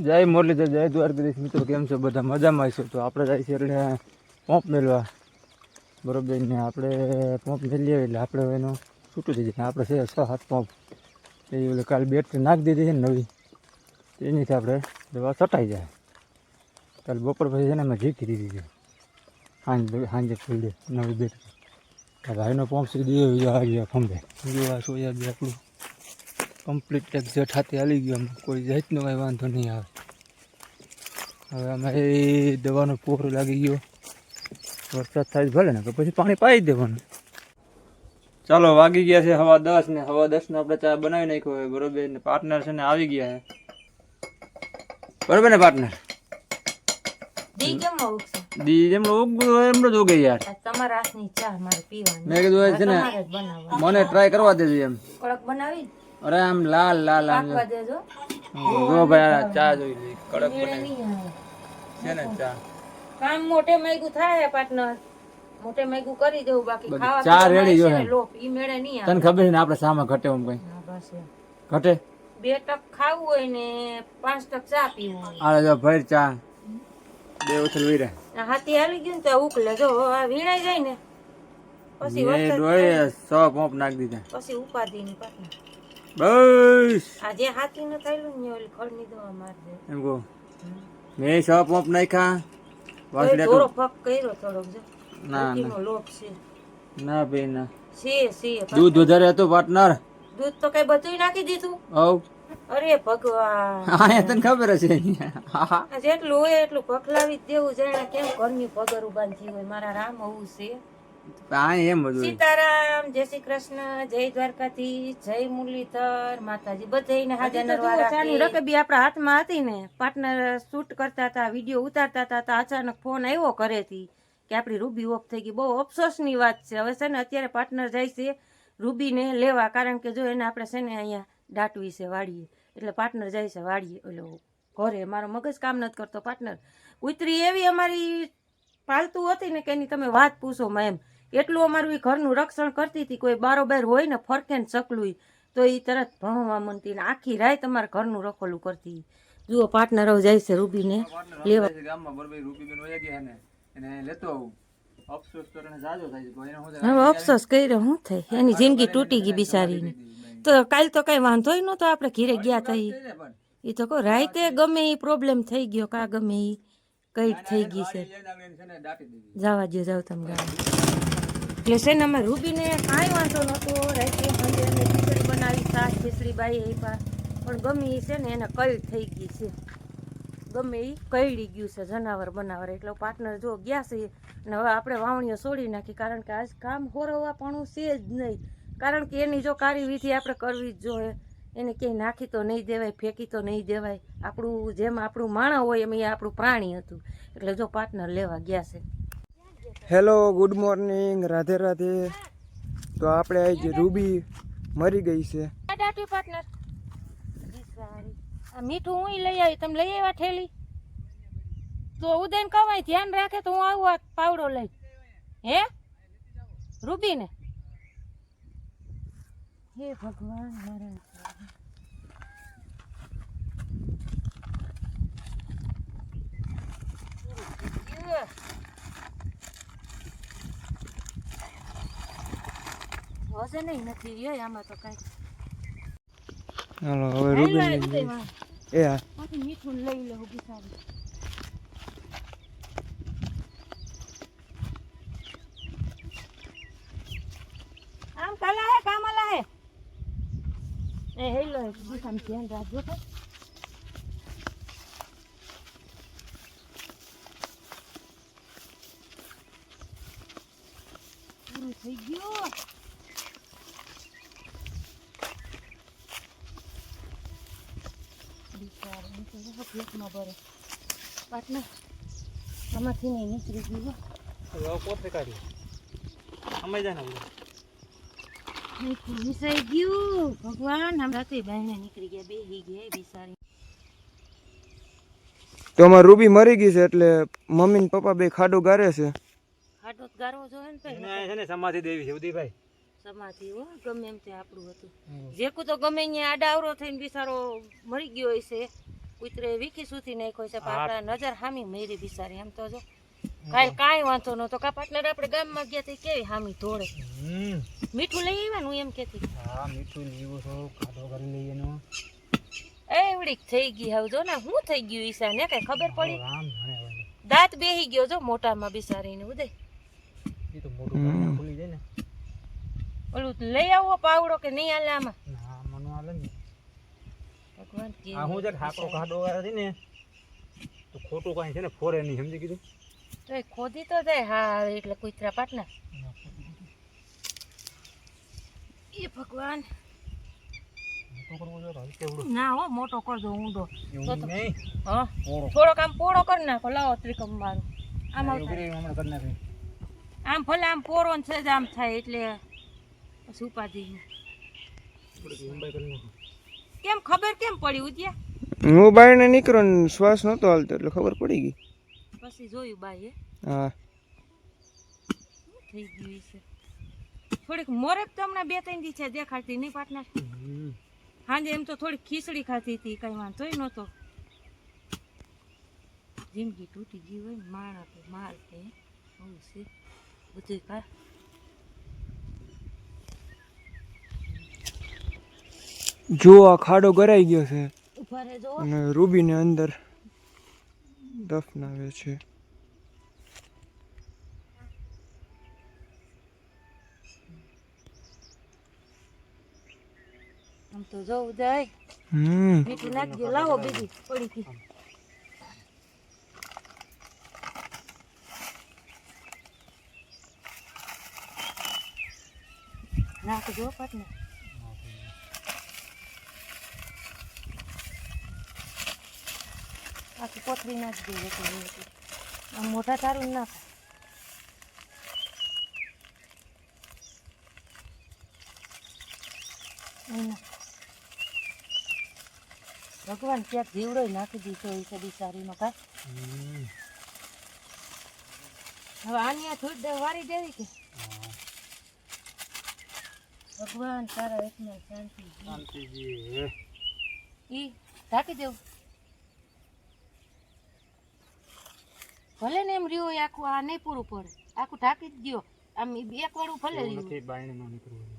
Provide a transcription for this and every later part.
જય મુરલીધર જય દ્વારકાધીશ. મિત્રો, કેમ છો? બધા મજામાં છો તો આપણે જાય છે એટલે પંપ મેળવા. બરોબર ને, આપણે પંપ મેળવીએ એટલે આપણે એનો છૂટું થઈ જાય. આપણે છે છ, સાત પંપ. એ ઓલે કાલે બેટરી નાખી દીધી છે ને નવી. એનીથી આપણે દવા સટાઈ જાય. કાલે બપોર પછી છે ને અમે ઝીકી દીધી છે. સાંજે સાંજે ખુલ્લી નવી બેટરી. ભાઈનો પંપ સીધી આવી ગયા ખંભે જોવા સોયા આપણું કમ્પ્લીટ એક હાથે હાલી ગયો અમે કોઈ જાતનો કાંઈ વાંધો નહીં આવે. હવે અમારે દવાનો પોરો લાગી ગયો. વરસાદ થાય ભલે ને તો પછી પાણી પાઈ દેવાનું. ચાલો વાગી ગયા છે હવા દસ ને હવા દસ નો આપણે ચા બનાવી નાખ્યો હોય બરોબર? ને પાર્ટનર છે ને આવી ગયા છે. બરોબર ને પાર્ટનર મને ટ્રાય કરવા દેજો એમ. બનાવી? અરે આમ લાલ લાલ આમ જો ભાઈ આ ચા જોઈ લે કડક બને છે ને ચા? કામ મોટે મેગુ થાય પાર્ટનર. મોટે મેગુ કરી દેવું બાકી ખાવા ચા રેડી જો લોપ ઈ મેળે નહીં આવે. તને ખબર છે ને આપણે સામે ઘટે એમ કઈ. ઘટે? બે ટક ખાવું હોય ને પાંચ ટક ચા પીવું હોય. આ જો ભાઈ ચા. બે ઉથલ વીરે. હાથી હાલી ગયું ને તો ઉકલે જો આ વીણાઈ જાય ને પછી વરસાદ ડોળે સો પંપ નાખી દીધા. પછી ઉપાધી ની પાર્ટનર બસ. આ હાથી ન થયેલું ને ઓલી ખડની દવા મારી દે. એમ કહું. મેં સો પંપ નાખ્યા. વાસડે થોડો ફક કર્યો થોડોક જો. ના ના. લોપ છે. ના ભાઈ ના. છે છે દૂધ વધારે હતું પાર્ટનર દૂધ તો કઈ બધું નાખી દીધું. હવ. અરે ભગવાન. હા તને ખબર હા જેટલું હોય એટલું પખલાવી જ દેવું. જાણે કેમ ઘરની પગર બાંધી હોય. મારા રામ હોવું છે. હા એમ બધું. સીતારામ જય શ્રી કૃષ્ણ જય દ્વારકાથી જય મુરલીધર માતાજી બધાને હાજર ચાની રકબી આપણા હાથમાં હતી ને પાર્ટનર શૂટ કરતા હતા વીડિયો ઉતારતા હતા અચાનક ફોન આવ્યો ઘરેથી કે આપણી રૂબી ઓફ થઈ ગઈ. બહુ અફસોસની વાત છે. હવે છે ને અત્યારે પાર્ટનર જાય છે રૂબીને લેવા કારણ કે જો એને આપણે છે ને અહીંયા દાટવી છે વાડીએ એટલે પાર્ટનર જાય છે વાડીએ. ઓલો ઘરે મારો મગજ કામ નથી કરતો. પાર્ટનર ઉતરી એવી અમારી પાલતુ હતી ને કે એની તમે વાત પૂછો માં એમ એટલું અમારું એ ઘરનું રક્ષણ કરતી હતી કોઈ બારોબાર હોય ને ફરકે ને ચકલું તો એ તરત ભણવા મનતી ને આખી રાત તમારા ઘરનું રખોલું કરતી જુઓ પાર્ટનર હવે જાય છે રૂબીને લેવા. ગામમાં બરોબર વયા ગયા ને એને લેતો આવું. તો હવે અફસોસ કર્યો શું થાય? એની જિંદગી તૂટી ગઈ બિચારીની. તો કાલ તો કઈ વાંધો નતો આપણે ઘીરે ગયા થઈ એ તો કહો રાતે ગમે એ પ્રોબ્લેમ થઈ ગયો કા ગમે એ કઈ થઈ ગઈ છે. ને જવા દો જાવ તમે ગામ એટલે છે ને અમે રૂબીને? કાંઈ વાંધો નહોતો. રાતે સાંજે અમે ખીચડી બનાવી શાક ખીચડી, બાઈ આપ્યા પણ ગમે એ છે ને એને કઈ થઈ ગઈ છે. ગમે એ કઈડી ગયું છે જનાવર બનાવર. એટલે પાર્ટનર જો ગયા છે અને હવે આપણે વાવણીઓ છોડી નાખી. કારણ કે આજ કામ હોરવવા પણ છે જ નહીં. કારણ કે એની જો કારી વિધિ આપણે કરવી જ જોઈએ. એને ક્યાંય નાખી તો નહીં દેવાય, ફેંકી તો નહીં દેવાય. આપણું જેમ આપણું માણસ હોય એમ એ આપણું પ્રાણી હતું. એટલે જો પાર્ટનર લેવા ગયા છે. Hello good morning Radhe Radhe. તો આપણે આજ રૂબી મરી ગઈ છે. મીઠું હું લઈ આવી, તમે લઈ આવ્યા ઠેલી તો ઉદયન કવાય ધ્યાન રાખે તો હું આવું આ પાવડો લઈ. હે? રૂબીને? હે ભગવાન, મારા. વજન નથી રહ્યો આમાં તો કઈ. હાલો હવે રૂબી એ હા મીઠું લઈ લે ઊભી સારી. આમ કલા હે કામલા હે? એ હેલો બિચામ ધ્યાન રાખજો તો પૂરું થઈ ગયું બિચારી તો જો પેટમાં ભરે પાટના આમાંથી નહીં નીકળી ગયું. હવે કોથે કાઢી સમય જાય ને બધું. ગયું ભગવાન આમ તો બહેને નીકળી ગયા બેહી ગયા એ બિચારી તો અમાર રૂબી મરી ગઈ છે એટલે મમ્મી ને પપ્પા બે ખાડો ગારે છે ખાડો ગારવો જોઈએ ને એને ભાઈ ને સમાધિ દેવી છે ઉદયભાઈ સમાધિ હો ગમે એમ તે આપણું હતું. જેકું તો ગમે ત્યાં આડાવરો થઈને બિચારો મરી ગયો હોય છે કૂતરે વીખી સુતી નાખ્યો છે પણ આપણા નજર હામી મેરી બિચારી એમ તો જો. કાલ કાંઈ વાંધો નતો કા પાટલા આપણે ગામમાં ગયા તે કેવી હામી ધોળે? મીઠું લઈ આવ્યા હું એમ કેતી હા મીઠું લેવું છો કાઢો કરી લઈએ એનો. એવડીક થઈ ગઈ હવે જો ને શું થઈ ગયું ઈશા? ને કઈ ખબર પડી? દાંત બેહી ગયો જો મોટામાં બિચારીને ઉદય. એ તો મોટું ને ઓલું લઈ આવો પાવડો કે નહીં આલે આમાં? ના મને આલે ને. ભગવાન કે આ હું જે ઠાકરો ખાડો વાળા ને તો ખોટું કાઈ છે ને ફોરે નહીં સમજી કીધું તો એ ખોદી તો જાય હા એટલે કુતરા પાટના. એ ભગવાન. ના હો મોટો કરજો ઊંડો. થોડોક આમ પોળો કરી નાખો લાવો ત્રિકમ મારું આમ આમ ભલે આમ પોરો છે જ આમ થાય એટલે પછી ઉપાધિ કેમ ખબર કેમ પડી ઉદ્યા હું બાયણે નીકળ્યો ને શ્વાસ નહોતો હાલતો એટલે ખબર પડી ગઈ. પછી જોયું બાઈ એ હા થઈ ગયું છે થોડીક મોરેપ તો હમણાં બે ત્રણ દી છે દેખાડતી નહીં પાટના. હમ. સાંજે એમ તો થોડીક ખીચડી ખાતી હતી કઈ વાંધોય નહોતો. જિંદગી તૂટી ગઈ હોય ને માણસ માલ માર કે છે બધું કા જો આ ખાડો ગરાઈ ગયો છે અને રૂબીને અંદર દફનાવે છે. આમ તો જોવું જાય. હમ. મીઠું નાખી લાવો બીજી પડી ગઈ નાખજો પાટને. આખી કોથળી નાખી દે એટલે એટલે. આમ મોટા તારું ના થાય. ભગવાન ક્યાંક જીવડો નાખી દીધો એ છે સારી કા. હવે આની આ થોડી દે- વારી દેવી કે? ભગવાન તારા એકને શાંતિ શાંતિજી ઈ ઢાંકી દેવું. ભલે ને એમ રહ્યો આખું આ નહીં પૂરું પડે. આખું ઢાંકી જ દો આમ એક વાળું ભલે રહ્યું નથી બાયણે નીકળવું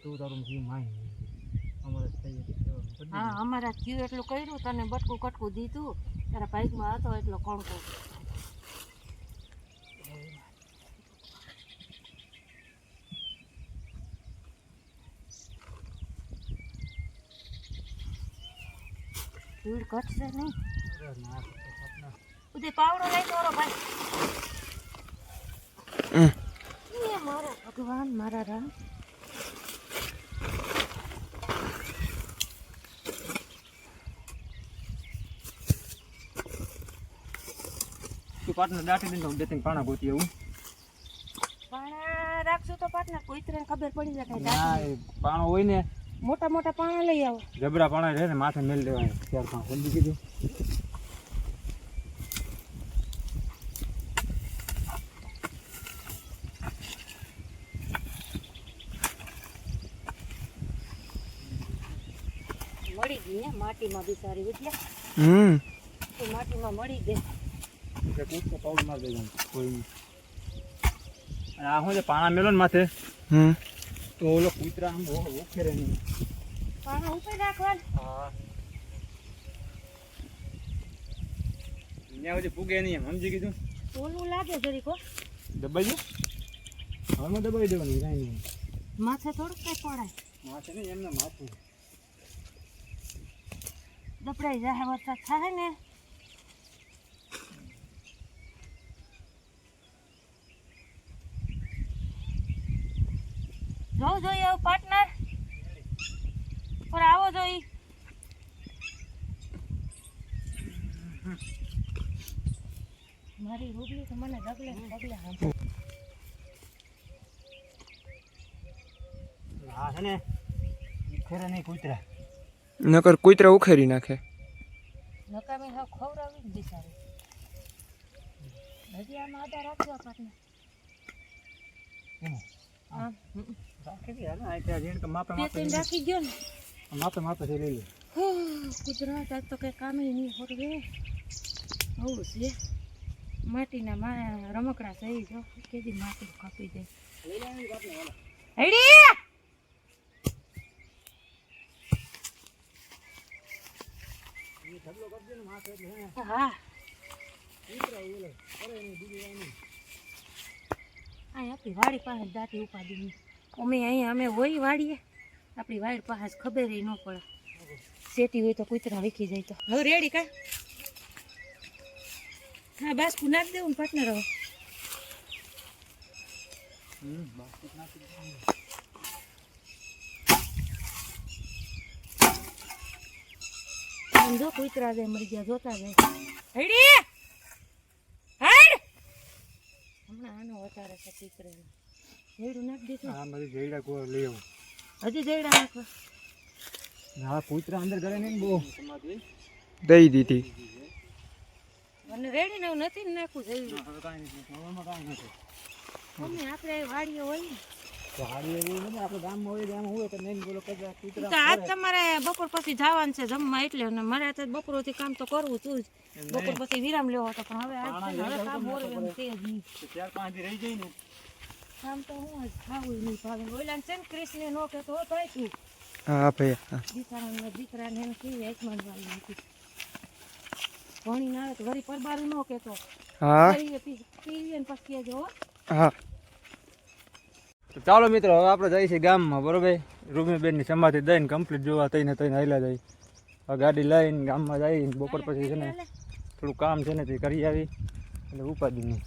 તું તારું જીવ માય અમારે હા અમારા થયું એટલું કર્યું તને બટકું કટકું દીધું. તારા બાઈકમાં હતો એટલો કણકો. ધૂળ ઘટશે નહીં. ઉદય પાવડો લઈ દોરો ભાઈ. મારા ભગવાન મારા રામ. તું પાટને દાટી દઈને તો બે ત્રણ પાણા ગોતી એવું પાણા રાખશું તો પાટના કોઈ ત્રણ ખબર પડી જાય પાણો હોય ને મોટા મોટા પાણા લઈ આવો. જબરા પાણા રહે ને માથે મેલ દેવાય. ચાર પાંચ ખોલી કીધું મળી ગઈ ને માટીમાં બિચારી ઉઠ્યા હમ. તો માટીમાં મળી ગઈ. એટલે પાઉડ મારી કોઈ આ શું છે પાણા મેલો ને માથે? હમ. તો ઓલો કૂતરા આમ ઓખેરે નહીં. પાણા ઉપર રાખવાનું હા. ત્યાં સુધી પૂગે નહીં એમ સમજી કીધું ઓલું લાગે જરીક દબાઈ દો. હવામાં દબાઈ દેવાનું કાંઈ નહીં. માથે થોડુંક કઈ પડાય. માથે નહીં એમને માથું. દપડાઈ જાય વરસાદ થાય ને જોવું જોઈએ એવું પાર્ટનર પર આવો જોઈ મારી રૂબલી તો મને ડગલે ને ડગલે હાંભળે. હા છે ને ખેરે નહીં કૂતરા. નકર કૂતરા ઉખેરી નાખે. નકામી હાવ ખવડાવી ને બિચારી. હજી આમાં આધાર રાખજો પાર્ટનર એમ? આમ હમ. માપે બે ત્રણ રાખી ગયો ને. માપે માપે લઈ લે. હો, કુદરત આજ તો કઈ કામે નહીં હોતું રે આવું છે માટીના મા, રમકડા સહી જો કેદી માટી કાપી દે હેડી! આપણી વાડી પાસે દાંતી ઉપાડી અમે અહીંયા અમે હોય વાડીએ. આપણી વાડી પાસે ખબર ન પડે. શેતી હોય તો કૂતરા વીખી જાય તો. રેડી કા હા બાસ્કુ નાખ દેવું ને પાર્ટનર હવે. આમ જો કૂતરા જાય મરી ગયા જોતા જાય. હેડી! હેડ! હમણાં આનો વધારે છે કુતરે. હેડું નાખી દીધું હા બધી જઈડા કો લઈ આવું. હજી જઈડા નાખો હા કુતરા અંદર કરે ને બહુ. દઈ દીધી. અને રેડી ને એવું નથી ને નાખવું જઈડું કાંઈ નથી. હવામાં કાંઈ નથી. મમ્મી આપણે વાડીએ હોય ને. તો હાડી એવું નથી આપણે ગામમાં હોય ગામમાં હોય તો નહીં બોલો કદાચ કૂતરા તો આજ તમારે બપોર પછી જવાનું છે જમવા એટલે અને મારે તો બપોરથી કામ તો કરવું તું જ. બપોર પછી વિરામ લેવો હતો પણ હવે આજ હવે કામ હોય જ ચાર પાંચ રહી જાય ને. કામ તો હું જ ખાવું નહીં ભાવે. ઓલા છે ને કૃષ્ણ નો કે તો. તોય હા ભાઈ દીકરાને દીકરાને એમ કેવી આસમાન વાળી હતી ભણી ના આવે તો વળી પરબારું ન કેતો હા? પીવીએ ને પછી કહેજો હો. હા. તો ચાલો મિત્રો હવે આપણે જઈએ છીએ ગામમાં બરોબર? રૂમીબેનની સમાધિ દઈને કમ્પ્લીટ જોવા થઈને થઈને હાલ્યા જાય. ગાડી લઈને ગામમાં જઈને બપોર પછી છે ને થોડું કામ છે ને તે કરી આવી. એટલે ઉપાધિ નહીં.